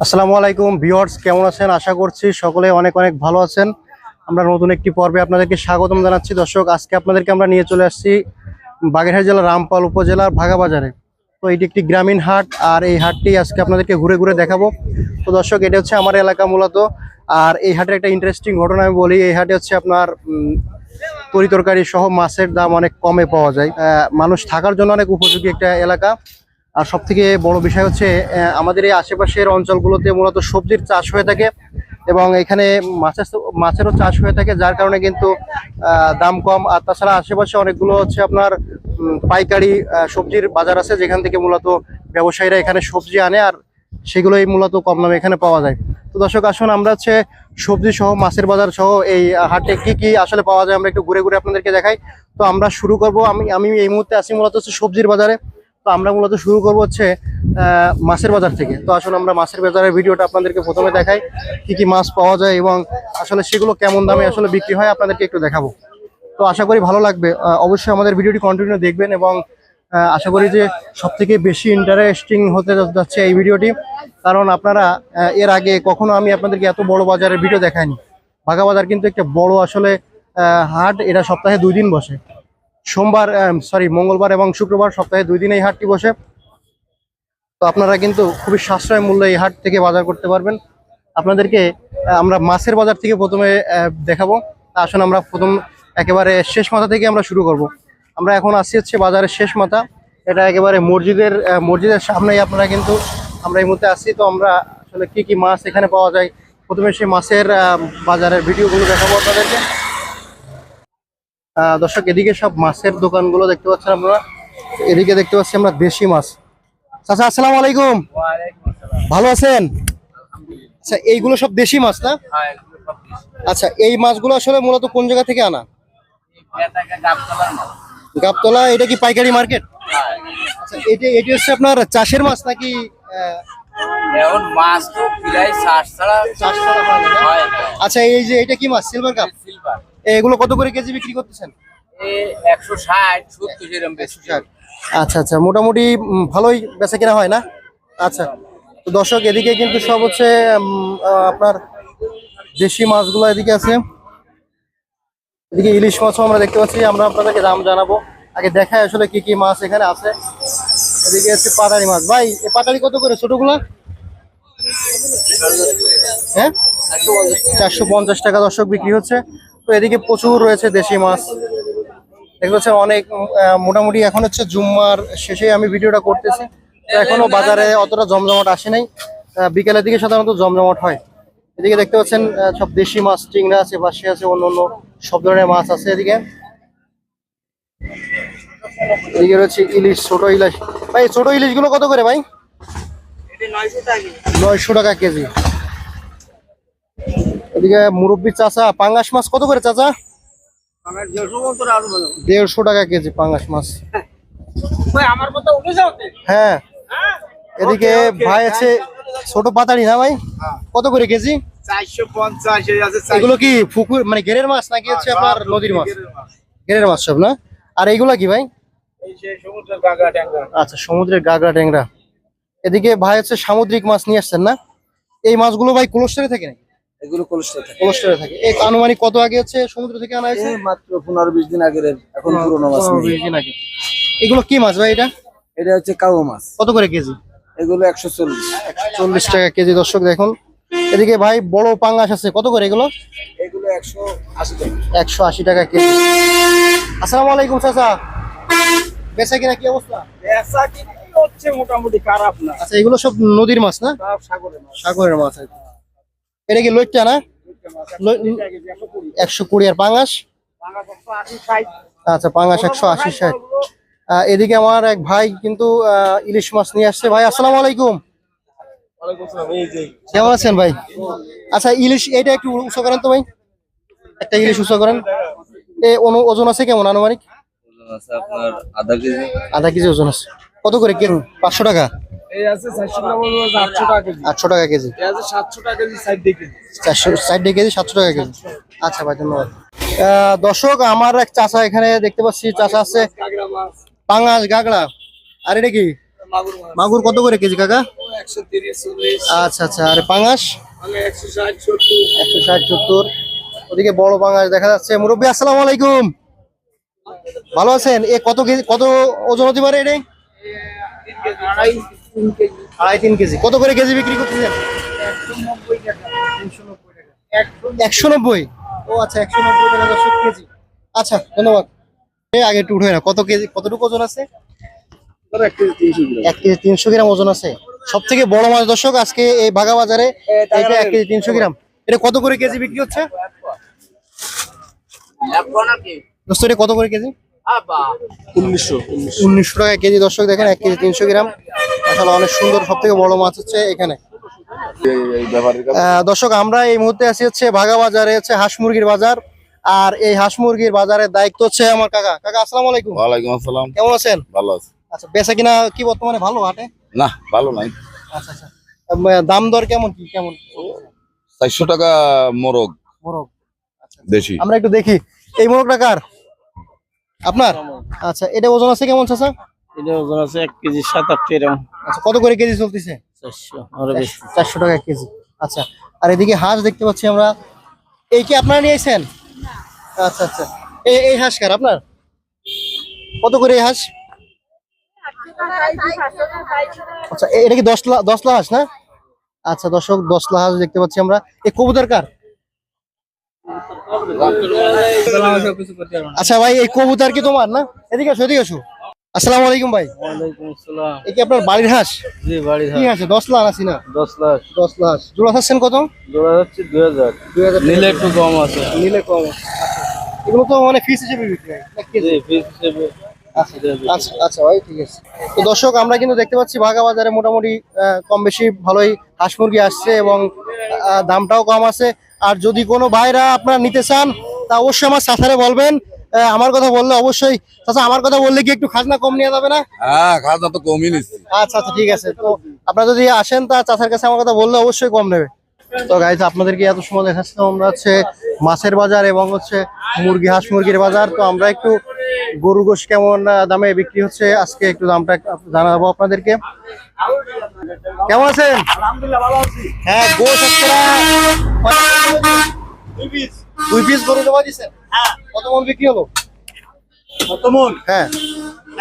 আসসালামু আলাইকুম ভিউয়ার্স কেমন আছেন? আশা করছি সকলে অনেক অনেক ভালো আছেন। আমরা নতুন একটি পর্বে আপনাদেরকে স্বাগতম জানাচ্ছি। দর্শক আজকে আপনাদেরকে আমরা নিয়ে চলে আসছি বাগেরহাট জেলার রামপাল উপজেলার ভাগাবাজারে তো এটি একটি গ্রামীণ হাট আর এই হাটটি আজকে আপনাদেরকে ঘুরে ঘুরে দেখাবো। তো দর্শক এটা হচ্ছে আমার এলাকা মূলত। আর এই হাটের একটা ইন্টারেস্টিং ঘটনা আমি বলি এই হাটে হচ্ছে আপনার উম, তরি তরকারি সহ মাছের দাম অনেক কমে পাওয়া যায়। মানুষ থাকার জন্য অনেক উপযোগী একটা এলাকা। আর সব থেকে বড় বিষয় হচ্ছে আমাদের এই আশেপাশের অঞ্চলগুলোতে মূলত সবজির চাষ হয়ে থাকে এবং এখানে মাছের মাছেরও চাষ হয়ে থাকে, যার কারণে কিন্তু দাম কম। আর তাছাড়া আশেপাশে অনেকগুলো হচ্ছে আপনার পাইকারি সবজির বাজার আছে, যেখান থেকে মূলত ব্যবসায়ীরা এখানে সবজি আনে আর সেগুলোই মূলত কম দামে এখানে পাওয়া যায়। তো দর্শক, আসুন আমরা হচ্ছে সবজি সহ, মাছের বাজার সহ এই হাটে কি কি আসলে পাওয়া যায়, আমরা একটু ঘুরে ঘুরে আপনাদেরকে দেখাই। তো আমরা শুরু করব, আমি আমি এই মুহূর্তে আছি মূলত হচ্ছে সবজির বাজারে। আমরা মূলত শুরু করব হচ্ছে মাছের বাজার থেকে। তো আসলে আমরা মাছের বাজারের ভিডিওটা আপনাদেরকে প্রথমে দেখাই, কি কি মাছ পাওয়া যায় এবং আসলে সেগুলো কেমন দামে আসলে বিক্রি হয় আপনাদেরকে একটু দেখাবো। তো আশা করি ভালো লাগবে অবশ্যই আমাদের ভিডিওটি কন্টিনিউ দেখবেন এবং আশা করি যে সব থেকে বেশি ইন্টারেস্টিং হতে যাচ্ছে এই ভিডিওটি। কারণ আপনারা এর আগে কখনো আমি আপনাদেরকে এত বড় বাজারের ভিডিও দেখাইনি। বাঘা বাজার কিন্তু একটা বড় আসলে হাট, এটা সপ্তাহে দুই দিন বসে। সোমবার সরি মঙ্গলবার এবং শুক্রবার সপ্তাহে দুই দিন এই হাটটি বসে। তো আপনারা কিন্তু খুবই সাশ্রয় মূল্যে এই হাট থেকে বাজার করতে পারবেন। আপনাদেরকে আমরা মাছের বাজার থেকে প্রথমে দেখাবো। আসুন আমরা প্রথম, একেবারে শেষ মাথা থেকে আমরা শুরু করব। আমরা এখন আসছি হচ্ছে বাজারের শেষ মাথা। এটা একেবারে মসজিদের মসজিদের সামনেই আপনারা কিন্তু আমরা এই মুহূর্তে আসছি তো আমরা আসলে কি কি মাছ এখানে পাওয়া যায়, প্রথমে সেই মাছের বাজারের ভিডিওগুলো দেখাবো আপনাদেরকে। দর্শক এদিকে সব মাছের দোকানগুলো দেখতে পাচ্ছেন আপনারা। এদিকে দেখতে পাচ্ছি আমরা দেশি মাছ। চাচা আসসালামু আলাইকুম। ভালো আছেন? আচ্ছা এইগুলো সব দেশি মাছ না? আচ্ছা এই মাছগুলো আসলে মূলত কোন জায়গা থেকে আনা? গাবতলা এটা কি পাইকারি মার্কেট? আচ্ছা এটা এটি হচ্ছে আপনার চাষের মাছ নাকি হয়? হয় আচ্ছা এই যে এটা কি মাছ? Silver cup? এগুলো কত করে কেজি বিক্রি করতেছেন? এ একশো ষাট সত্তর এরকম বেশি। আচ্ছা আচ্ছা মোটামুটি ভালোই বেচা কেনা হয় না? আচ্ছা তো দর্শক এদিকে কিন্তু সব হচ্ছে আপনার দেশি মাছগুলো এদিকে আছে। এদিকে ইলিশ মাছও আমরা দেখতে পাচ্ছি। আমরা আপনাদেরকে দাম জানাব। আগে দেখায় আসলে কি কি মাছ এখানে আছে। এদিকে হচ্ছে পাটারি মাছ। ভাই এই পাটারি কত করে? ছোটগুলা? হ্যাঁ? চারশো পঞ্চাশ টাকা দর্শক বিক্রি হচ্ছে। তো এদিকে প্রচুর রয়েছে দেশি মাছ। দেখতে পাচ্ছেন অনেক মোটামুটি এখন হচ্ছে জুম্মার শেষে আমি ভিডিওটা করতেছি। তো এখনও বাজারে অতটা জমজমাট আসে নাই। বিকেলের দিকে সাধারণত জমজমাট হয়। এদিকে দেখতে পাচ্ছেন সব দেশি মাছ চিংড়া আছে পাশে আছে অন্য অন্য সব ধরনের মাছ আছে এদিকে। এদিকে রয়েছে ইলিশ ছোট ইলিশ। ভাই ছোট ইলিশগুলো কত করে ভাই? নয়শো টাকা কেজি। এদিকে মুরব্বী চাচা পাঙ্গাস মাছ কত করে চাচা? দেড়শো টাকা কেজি পাঙ্গাস মাছ। যাও হ্যাঁ। এদিকে ভাই আছে ছোট পাতাড়ি না ভাই? কত করে কেজি? এগুলো কি পুকুর মানে গেরের মাছ নাকি হচ্ছে আপনার নদীর মাছ? গেরের মাছ। সব না? আর এইগুলা কি ভাই? আচ্ছা সমুদ্রের গাগরা ট্যাংরা। এদিকে ভাই হচ্ছে সামুদ্রিক মাছ নিয়ে আসছেন না? এই মাছগুলো ভাই কোলেস্টারে থাকে নাকি? এগুলো কোলেস্ট্রল থাকে। কোলেস্টারে থাকে। এই আনুমানিক কত আগে হচ্ছে সমুদ্র থেকে আনা হয়েছে? মাত্র দিন আগের এখন পুরোনো মাছ পনেরো, বিশ দিন আগে। এগুলো কি মাছ ভাই এটা? এটা হচ্ছে মাছ। কত করে কেজি? এগুলো একশো চল্লিশ। চল্লিশ টাকা কেজি দর্শক দেখুন। এদিকে ভাই বড় পাঙ্গাস আছে কত করে এগুলো? এগুলো একশো আশি টাকা। একশো আশি টাকা কেজি। আসসালামু আলাইকুম চাচা। বেচা কিনা কি অবস্থা? কিনে হচ্ছে মোটামুটি খারাপ না। আচ্ছা এগুলো সব নদীর মাছ না? সাগরের মাছ। সাগরের মাছ কি। এটা কি লইট্টা না? একশো কুড়ি আর পাঙ্গাস আচ্ছা পাঙ্গাস একশো আশি ষাট। এদিকে আমার এক ভাই কিন্তু ইলিশ মাছ নিয়ে আসছে। ভাই আসসালামু আলাইকুম। কেমন আছেন ভাই? আচ্ছা ইলিশ এটা একটু উঁচু করেন তো ভাই। একটা ইলিশ উঁচু করেন। এ ওজন আছে কেমন আনুমানিক? আধা কেজি। ওজন আছে। কত করে কিনুন পাঁচশো টাকা? এই আছে চারশো টাকা বলব আটশো টাকা কেজি। আটশো টাকা কেজি। এই আছে সাতশো টাকা কেজি সাইড দিয়ে কেজি। চারশো ষাট কেজি সাতশো টাকা কেজি। আচ্ছা ভাই ধন্যবাদ। দর্শক আমার এক চাচা এখানে দেখতে পাচ্ছি চাচা আছে পাঙ্গাস গাগড়া। আর এটা কি? মাগুর মাগুর কত করে কেজি কাকা? আচ্ছা আচ্ছা। আর পাঙাশ একশো ষাট সত্তর। একশো ষাট সত্তর। ওদিকে বড় পাঙাশ দেখা যাচ্ছে। মুরব্বী আসসালামু আলাইকুম। ভালো আছেন? এ কত কেজি কত ওজন হতে পারে এটা? আড়াই তিন কেজি। কত করে কেজি বিক্রি করতেছেন? একশো নব্বই। ও আচ্ছা একশো নব্বই টাকা দর্শক কেজি। আচ্ছা ধন্যবাদ। আগে একটু উঠে না কত কেজি কতটুকু ওজন আছে? এক কেজি তিনশো গ্রাম। ওজন আছে। সব থেকে বড় মাছ দর্শক আজকে এই বাগা বাজারে এটা এক কেজি তিনশো গ্রাম। এটা কত করে কেজি বিক্রি হচ্ছে? দোস্ত এটা কত করে কেজি? উনিশশো উনিশশো টাকা কেজি দর্শক দেখেন এক কেজি তিনশো গ্রাম। আসলে অনেক সুন্দর সব থেকে বড় মাছ হচ্ছে এখানে। আহ, দর্শক আমরা এই মুহূর্তে আছি হচ্ছে ভাগা বাজারে হচ্ছে হাঁস মুরগির বাজার। আর এই হাঁস মুরগির বাজারের দায়িত্ব হচ্ছে আমার কাকা। কাকা আসসালামু আলাইকুম। ওয়ালাইকুম আসসালাম। কেমন আছেন? ভালো আছে। আচ্ছা বেচা কিনা কি বর্তমানে ভালো হাটে? না ভালো নাই। আচ্ছা আচ্ছা। দাম দর কেমন কি কেমন? চারশো টাকা মোরগ। মোরগ। দেশি। আমরা একটু দেখি। এই মোরগটা কার? আপনার? আচ্ছা এটা ওজন আছে কেমন চাচা? এটা ওজন আছে এক কেজি সাত এরকম। আচ্ছা কত করে কেজি চলতেছে? চারশো আরও বেশি। চারশো টাকা কেজি। আচ্ছা আর এদিকে হাঁস দেখতে পাচ্ছি আমরা। এই কি আপনারা নিয়ে এসেছেন আচ্ছা আচ্ছা। এই এই হাঁস কার আপনার? কত করে এই হাঁস? আচ্ছা এ- এটা কি দশলা দশলা হাঁস না? আচ্ছা দর্শক দশলা হাঁস দেখতে পাচ্ছি আমরা। এই কবুতর কার? আচ্ছা ভাই এই কবুতর কি তোমার না? এদিকে আসো এদিকে আসো। আসসালামু আলাইকুম ভাই। ওয়ালাইকুম আসসালাম। এই কি আপনার বাড়ির হাঁস? জি বাড়ি কি হাঁস। দশলা আনাছি না? দশ লাখ। দশলা হাঁস জোড়া খাচ্ছেন কত? জোড়া যাচ্ছে দুই হাজার। দুই হাজার নিলে একটু কম আছে। নিলে কম আছে। এগুলো তো মানে ফিস হিসেবে বিক্রি হয় না জি পিস হিসেবে আচ্ছা আচ্ছা আচ্ছা ভাই ঠিক আছে। তো দর্শক আমরা কিন্তু দেখতে পাচ্ছি ভাগা বাজারে মোটামুটি কম বেশি ভালোই হাঁস মুরগি আসছে এবং দামটাও কম আছে। আর যদি কোনো ভাইরা আপনারা নিতে চান তা অবশ্যই আমার চাচারে বলবেন। আমার কথা বললে অবশ্যই। চাচা আমার কথা বললে কি একটু খাজনা কম নেওয়া যাবে না? হ্যাঁ খাওয়া তো কমই নিচ্ছি। আচ্ছা আচ্ছা ঠিক আছে। তো আপনারা যদি আসেন তা চাচার কাছে আমার কথা বললে অবশ্যই কম নেবে। তো গাইজ আপনাদেরকে এত সময় দেখাচ্ছিলাম আমরা হচ্ছে মাছের বাজার এবং হচ্ছে মুরগি হাঁস মুরগির বাজার। তো আমরা একটু গরু গোশ কেমন দামে বিক্রি হচ্ছে আজকে একটু দামটা একটু জানাব আপনাদেরকে। কেমন আছেন? আলহামদুলিল্লাহ ভালো আছি। হ্যাঁ গোশ দুই পিস। গরু জমা দিচ্ছেন কত মন বিক্রি হলো? কত মন? হ্যাঁ।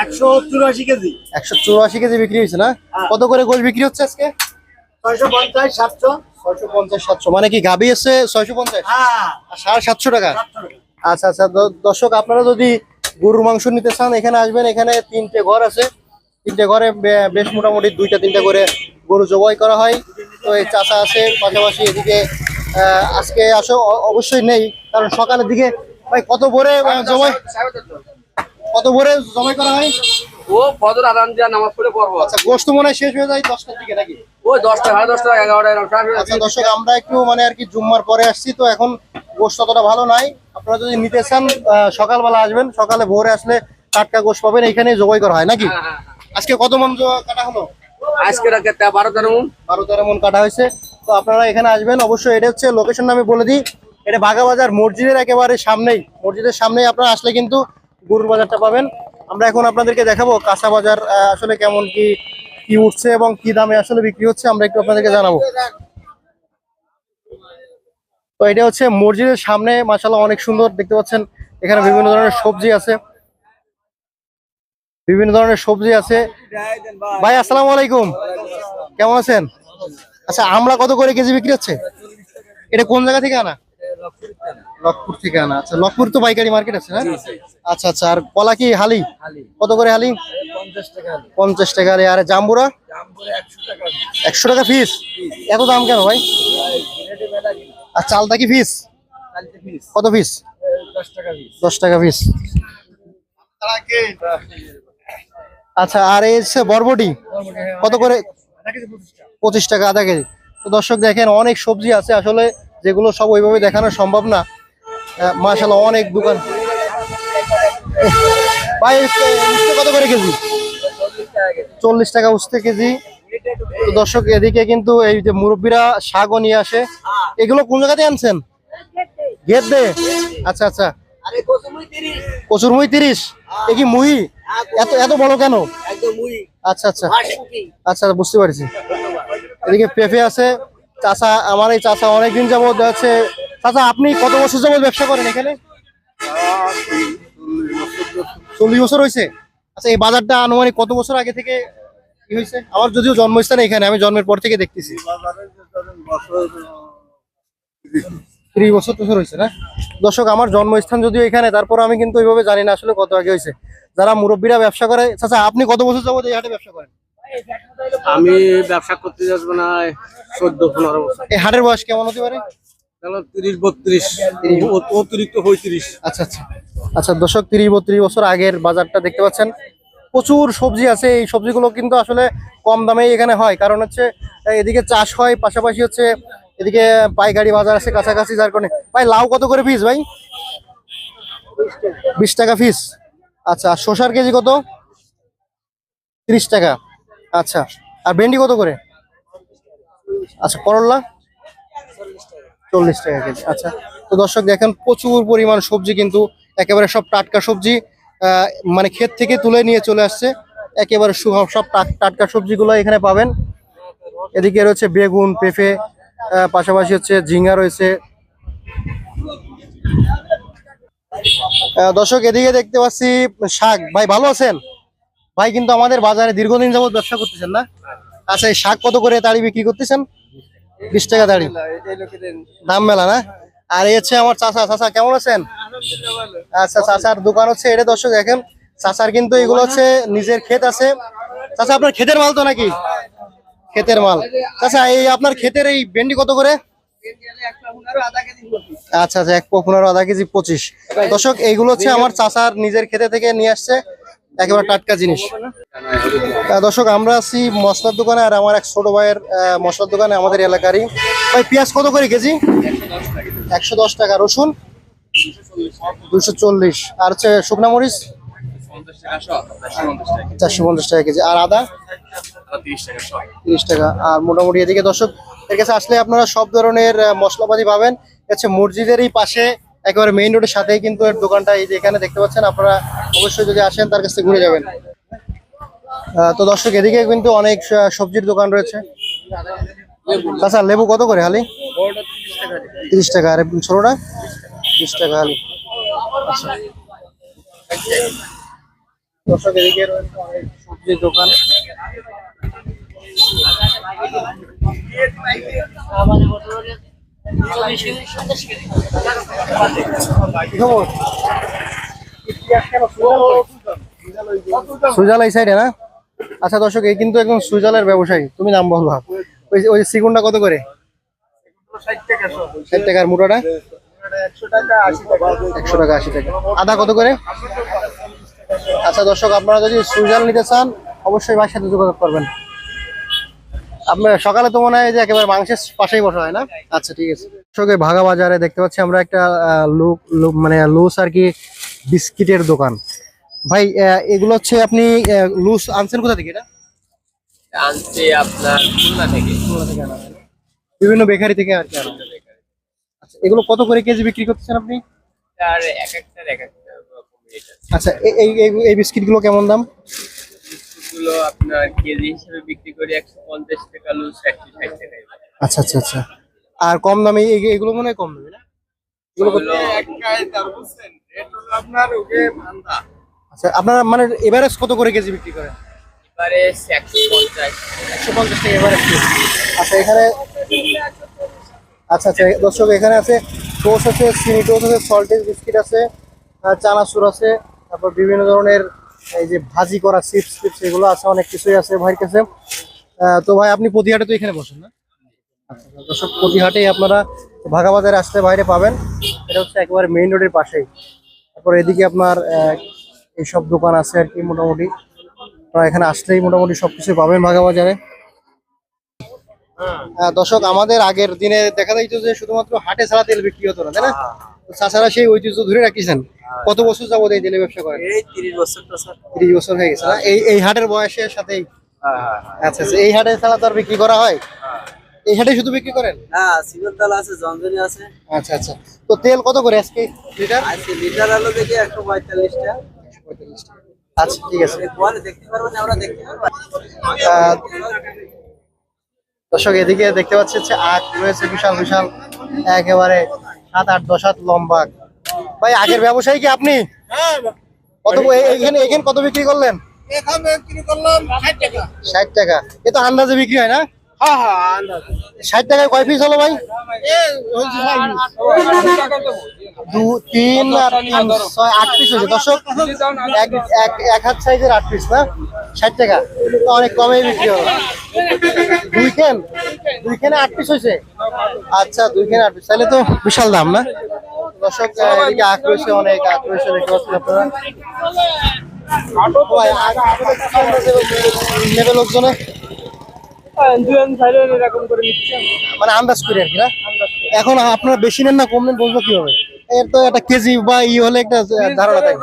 একশো চুরাশি কেজি। একশো চুরাশি কেজি বিক্রি হয়েছে না? কত করে গোশ বিক্রি হচ্ছে আজকে? ছয়শো পঞ্চাশ সাতশো। ছয়শো পঞ্চাশ সাতশো। মানে কি গাবি এসছে ছয়শো পঞ্চাশ? হ্যাঁ। আর সাড়ে সাতশো টাকা? আচ্ছা আচ্ছা। দর্শক আপনারা যদি গরুর মাংস নিতে চান এখানে আসবেন। এখানে তিনটে ঘর আছে। তিনটে ঘরে বেশ মোটামুটি দুইটা তিনটা করে গরু জবাই করা হয়। তো এই চাচা আছে পাশাপাশি এদিকে আজকে আসো অবশ্যই নেই। কারণ সকালের দিকে ভাই কত ভোরে জবাই কত ভোরে জবাই করা হয়? ও ফজর আদান দিয়া নামাজ পড়ে পড়ব। আচ্ছা গোস্ত মনে হয় শেষ হয়ে যায় দশটার দিকে নাকি? ওই দশটা সাড়ে দশটা এগারোটা আচ্ছা দর্শক আমরা একটু মানে আর কি জুম্মার পরে আসছি তো এখন গোশ ততটা ভালো নাই। আপনারা যদি নিতে চান সকালবেলা আসবেন। সকালে ভোরে আসলে টাটকা গোশ পাবেন এখানে জবাই করা হয় নাকি? আজকে কত মন কাটা হলো? আজকে বারো তেরো মন। বারো তেরো মন কাটা হয়েছে। তো আপনারা এখানে আসবেন অবশ্যই এটা হচ্ছে লোকেশন আমি বলে দিই। এটা বাগাবাজার মসজিদের একেবারে সামনেই। মসজিদের সামনেই আপনারা আসলে কিন্তু গরুর বাজারটা পাবেন। আমরা এখন আপনাদেরকে দেখাবো কাঁচা বাজার আসলে কেমন কি কি উঠছে এবং কি দামে আসলে বিক্রি হচ্ছে, আমরা একটু আপনাদেরকে জানাব। তো এটা হচ্ছে মসজিদের সামনে মাসাল্লাহ অনেক সুন্দর, দেখতে পাচ্ছেন, এখানে বিভিন্ন ধরনের সবজি আছে। বিভিন্ন ধরনের সবজি আছে। ভাই, আসসালামু আলাইকুম। কেমন আছেন? আচ্ছা আমরা কত করে কেজি বিক্রি হচ্ছে? এটা কোন জায়গা থেকে আনা? লকপুর থেকে আনা আচ্ছা লকপুর তো পাইকারি মার্কেট আছে না? আচ্ছা আচ্ছা আর কলা কি হালি? কত করে হালি? পঞ্চাশ টাকা হালি। আর জাম্বুরা? একশো টাকা ফিস? এত দাম কেন ভাই? আর চালটা কি ফিস? কত পিস দশ টাকা পিস আচ্ছা আর এই হচ্ছে বরবটি। কত করে? পঁচিশ টাকা আধা কেজি। তো দর্শক দেখেন অনেক সবজি আছে। আসলে যেগুলো সব ওইভাবে দেখানো সম্ভব না। মাশাল্লাহ অনেক দোকান। ভাই কত করে কেজি? চল্লিশ টাকা উঠতে কেজি। তো দর্শক এদিকে কিন্তু এই যে মুরব্বীরা শাকও নিয়ে আসে। এগুলো কোন জায়গাতে আনছেন? গেট দে আচ্ছা আচ্ছা। কচুর মুই তিরিশ। এ কি মুই? এত এত বড় কেন? আচ্ছা আচ্ছা। আচ্ছা বুঝতে পারছি। এদিকে পেঁপে আছে। চাচা আমার এই চাচা অনেকদিন যাবত আছে। চাচা আপনি কত বছর যাবত ব্যবসা করেন এখানে? চল্লিশ বছর হয়েছে। আচ্ছা এই বাজারটা আনুমানিক কত বছর আগে থেকে কি হয়েছে? আমার যদিও জন্মস্থান এখানে, আমি জন্মের পর থেকে দেখতেছি। ত্রিশ বছর বছর হয়েছে না? দর্শক, আমার জন্মস্থান যদিও এখানে, তারপর আমি কিন্তু ওইভাবে জানি না আসলে কত আগে হয়েছে। যারা মুরব্বীরা ব্যবসা করে চাচা আপনি কত বছর যাবত এই হাটে ব্যবসা করেন? আমি ব্যবসা করতে যাব না চোদ্দ পনেরো বছর। এই হাটের বয়স কেমন হতে পারে? তিরিশ বত্রিশ অতিরিক্ত পঁয়ত্রিশ। আচ্ছা আচ্ছা। আচ্ছা দশক তিরিশ বত্রিশ বছর আগের বাজারটা দেখতে পাচ্ছেন। প্রচুর সবজি আছে এই সবজিগুলো কিন্তু আসলে কম দামেই এখানে হয়। কারণ হচ্ছে এদিকে চাষ হয় পাশাপাশি হচ্ছে এদিকে পাইকারি বাজার আছে কাছাকাছি যার কারণে ভাই লাউ কত করে পিস ভাই? বিশ টাকা পিস আচ্ছা শসার কেজি কত? তিরিশ টাকা। আচ্ছা আর ভেন্ডি কত করে? আচ্ছা করল্লা চল্লিশ টাকা কেজি আচ্ছা। তো দর্শক দেখেন, প্রচুর পরিমাণ সবজি কিন্তু একেবারে সব টাটকা সবজি মানে ক্ষেত থেকে তুলে নিয়ে চলে আসছে। একেবারে সব টাট- টাটকা সবজিগুলো এখানে পাবেন। এদিকে রয়েছে বেগুন, পেঁপে পাশাপাশি হচ্ছে ঝিঙ্গা রয়েছে। দর্শক এদিকে দেখতে পাচ্ছি শাক। ভাই, ভালো আছেন? ভাই, কিন্তু আমাদের বাজারে দীর্ঘদিন যাবত ব্যবসা করতেছেন না? আচ্ছা এই শাক কত করে তাড়ি বিক্রি করতেছেন? বিশ টাকা দাঁড়ি দাম মেলা না? আর এই হচ্ছে আমার চাচা। চাচা, কেমন আছেন? আচ্ছা চাচার দোকান হচ্ছে এটা দর্শক দেখেন। চাচার কিন্তু এগুলো হচ্ছে নিজের ক্ষেত আছে। চাচা, আপনার ক্ষেতের মাল তো নাকি? ক্ষেতের মাল। চাচা, এই আপনার ক্ষেতের এই ভেন্ডি কত করে? আচ্ছা আচ্ছা এক পনেরো, আধা কেজি পঁচিশ। দর্শক এইগুলো হচ্ছে আমার চাচার নিজের ক্ষেতে থেকে নিয়ে আসছে। একেবারে টাটকা জিনিস। দর্শক, আমরা আছি মশলার দোকানে আর আমার এক ছোট ভাইয়ের মশলার দোকানে আমাদের এলাকারই। ভাই, পেঁয়াজ কত করে কেজি? একশো দশ টাকা। রসুন? দুশো চল্লিশ। আর হচ্ছে শুকনা মরিচ? চারশো পঞ্চাশ টাকা কেজি। আর আদা? তিরিশ টাকা। আর মোটামুটি এদিকে দর্শক, এর কাছে আসলে আপনারা সব ধরনের মশলাপাতি পাবেন। হচ্ছে মসজিদেরই পাশে একেবারে মেইন রোডের সাথেই কিন্তু এর দোকানটা এই যে এখানে দেখতে পাচ্ছেন। আপনারা অবশ্যই যদি আসেন, তার কাছ ঘুরে যাবেন। তো দর্শক, এদিকে কিন্তু অনেক সবজির দোকান রয়েছে। আচ্ছা লেবু কত করে হালি? তিরিশ টাকা। আর ছোটটা বিশ টাকা হালি। আচ্ছা দর্শক, এদিকে রয়েছে অনেক সবজির দোকান। খবর? সুজাল এই সাইডে না? আচ্ছা দর্শক, এই কিন্তু একদম সুজালের ব্যবসায়ী। তুমি নাম বলবা ওই ওই সিগুনটা কত করে? ষাট টাকার মুটাটা একশো টাকা আশি টাকা। আদা কত করে? আচ্ছা দর্শক, আপনারা যদি সুজাল নিতে চান, অবশ্যই ভাইয়ের সাথে যোগাযোগ করবেন। আপনার সকালে তো মনে হয় যে একেবারে মাংসের পাশেই বসা হয় না? আচ্ছা ঠিক আছে। এই ভাগা বাজারে দেখতে পাচ্ছি আমরা একটা লুক মানে লুস আর কি বিস্কিটের দোকান। ভাই এগুলো হচ্ছে আপনি লুস আনছেন কোথা থেকে এটা? আনছি আপনার খুলনা থেকে। বিভিন্ন বেকারি থেকে আর কি আনা। আচ্ছা এগুলো কত করে কেজি বিক্রি করতেছেন আপনি? আর এক এক একটা আচ্ছা এই- এই বিস্কিটগুলো কেমন দাম? গুলো আপনার কেজি হিসেবে বিক্রি করি একশো পঞ্চাশ টাকা লুজ একশো ষাট টাকা আচ্ছা আচ্ছা আচ্ছা। আর কম দামে এগুলো মনে হয় কম দামে না? এগুলো কত- আপনার ওকে ভান্দা আচ্ছা আপনারা মানে এভারেজ কত করে কেজি বিক্রি করেন? এবারে একশো পঞ্চাশ। একশো পঞ্চাশ টাকা এভারেজ আচ্ছা এখানে আচ্ছা আচ্ছা দর্শক এখানে আছে টোস্ট আছে চিনি টোস্ট আছে সল্টেজ বিস্কিট আছে চানাচুর আছে তারপর বিভিন্ন ধরনের এই যে ভাজি করা চিপস টিপস, এগুলো আছে, অনেক কিছুই আছে ভাইয়ের কাছে। তো ভাই, আপনি প্রতিহাটে তো এখানে বসেন না? আচ্ছা দর্শক, প্রতিহাটেই আপনারা ভাগা বাজারে আসলে বাইরে পাবেন। এটা হচ্ছে একেবারে মেইন রোডের পাশেই। তারপর এদিকে আপনার এইসব দোকান আছে আর কি মোটামুটি। আপনারা এখানে আসলেই মোটামুটি সবকিছু পাবেন ভাগা বাজারে দর্শক, আমাদের আগের দিনে দেখা যাইতো যে শুধুমাত্র হাটে ছাড়া তেল বিক্রি হতো না, তাই না? তাছাড়া সেই ঐতিহ্য ধরে রাখিছেন। কত বছর যাবত এই তেলের ব্যবসা করেন? এই তিরিশ বছর তো স্যার। তিরিশ বছর হয়ে গেছে না? এই এই হাটের বয়সের সাথেই? আচ্ছা আচ্ছা এই হাটে ছাড়া তো আর বিক্রি করা হয়? এই হাটে শুধু বিক্রি করেন? না সিমেন্টাল আছে জঞ্জনি আছে। আচ্ছা আচ্ছা। তো তেল কত করে আজকে লিটার? আজকে লিটার আলো দেখি একশো পঁয়তাল্লিশ টাকা আচ্ছা ঠিক আছে। আহ, দর্শক এদিকে দেখতে পাচ্ছি হচ্ছে আখ রয়েছে বিশাল বিশাল। একেবারে সাত আট দশ হাত লম্বা। ভাই আগের ব্যবসায়ী কি আপনি? কত এখানে এখানে কত বিক্রি করলেন? এখানে বিক্রি করলাম ষাট টাকা। ষাট টাকা। এ তো আন্দাজে বিক্রি হয় না? হ্যাঁ হ্যাঁ ষাট টাকায় কয় পিস হলো ভাই দু তিন আর তিন ছয় আট পিস হয়েছে দর্শক এক এক এক হাত সাইজের আট পিস না ষাট টাকা তো অনেক কমে বিক্রি হলো দুই কেন দুই কেনে আট পিস হয়েছে আচ্ছা দুই কেনে আট পিস তাহলে তো বিশাল দাম না দর্শক এদিকে আখ অনেক রয়েছে দেখতে পাচ্ছেন আপনারা মানে আন্দাজ করে আর কি না? এখন আপনারা বেশি নেন না কম নেন বলব কীভাবে? এর তো একটা কেজি বা ই হলে একটা ধারণা থাকে।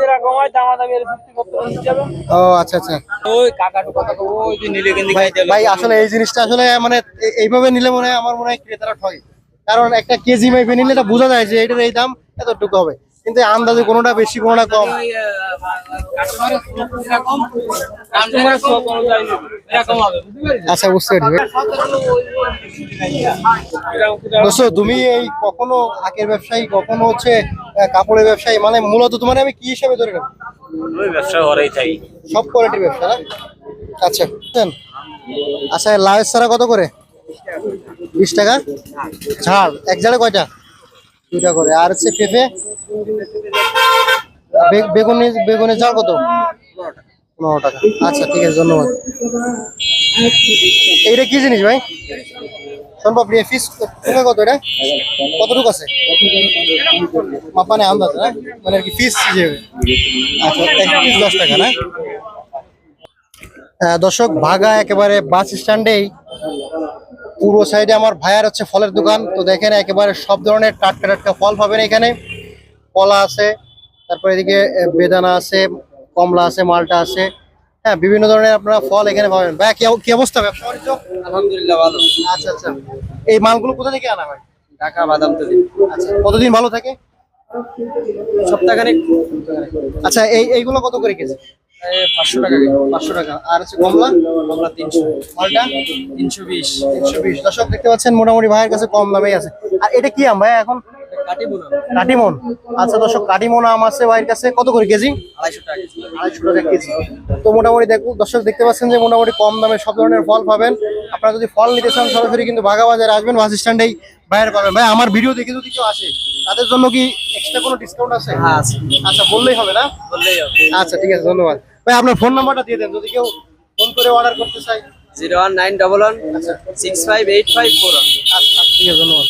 ও আচ্ছা আচ্ছা। ভাই ভাই আসলে এই জিনিসটা আসলে মানে এইভাবে নিলে মনে হয় আমার মনে হয় ক্রেতারা ঠকে কারণ একটা কেজি মাইপে নিলে এটা বোঝা যায় যে এটার এই দাম এতটুকু হবে। কিন্তু আন্দাজে কোনোটা বেশি কোনোটা কম? আচ্ছা বুঝতে পারছি। তুমি এই কখনো আখের ব্যবসায়ী কখনো হচ্ছে কাপড়ের ব্যবসায়ী মানে মূলত তোমার আমি কি হিসাবে ধরে নেব? ব্যবসা করাই থাকি। সব কোয়ালিটির ব্যবসা না? আচ্ছা? আচ্ছা লাউয়ের সারা কত করে? বিশ টাকা? ঝাড় এক ঝাড়ে কয়টা? করে। আর হচ্ছে পেঁপে? বেগুনি বেগুনের ঝাড় কত? পনেরো টাকা। আচ্ছা ঠিক আছে, ধন্যবাদ। এইটা কি জিনিস ভাই? সোনপাপড়ি ফিস টাকা কত এটা? কতটুকু আছে? মাপানে আন্দাজ না মানে আর কি ফিস আচ্ছা এক পিস দশ টাকা, না? দর্শক, ভাগা একেবারে বাস স্ট্যান্ডেই। পুরো সাইডে আমার ভাইয়ার হচ্ছে ফলের দোকান। তো দেখেন, একেবারে সব ধরনের টাটকা টাটকা ফল পাবেন এখানে। কলা আছে তারপর এদিকে বেদানা আছে কমলা আছে মালটা আছে। হ্যাঁ বিভিন্ন ধরনের আপনারা ফল এখানে পাবেন। ভাই কি কি অবস্থা আলহামদুলিল্লাহ ভালো। আচ্ছা আচ্ছা। এই মালগুলো কোথা থেকে আনা হয়? ঢাকা বাদাম আচ্ছা কতদিন ভালো থাকে? সপ্তাহখানেক। আচ্ছা এই এইগুলো কত করে কেজি? পাঁচশো টাকা পাঁচশো টাকা। আর হচ্ছে কমলা? আমরা তিনশো। মালটা? তিনশো বিশ। তিনশো বিশ। দর্শক দেখতে পাচ্ছেন মোটামুটি ভাইয়ের কাছে কম দামেই আছে। আর এটা কি আম? ভাই এখন কাটিমন। আচ্ছা দর্শক কাটিমন আম আছে ভাইয়ের কাছে। কত করে কেজি? আড়াইশো টাকা কেজি। তো মোটামুটি দেখুন দর্শক দেখতে পাচ্ছেন যে মোটামুটি কম দামে সব ধরনের ফল পাবেন। আপনারা যদি ফল নিতে চান সরাসরি কিন্তু বাঘা বাজারে আসবেন বাস স্ট্যান্ডেই বাইরে পাবেন। ভাই আমার ভিডিও দেখে যদি কেউ আসে তাদের জন্য কি এক্সট্রা কোনো ডিসকাউন্ট আছে? হ্যাঁ আচ্ছা বললেই হবে না? বললেই হবে। আচ্ছা ঠিক আছে ধন্যবাদ। ভাই আপনার ফোন নাম্বারটা দিয়ে দেন যদি কেউ ফোন করে অর্ডার করতে চাই zero one nine double one six five eight five four আচ্ছা আচ্ছা, ঠিক আছে ধন্যবাদ।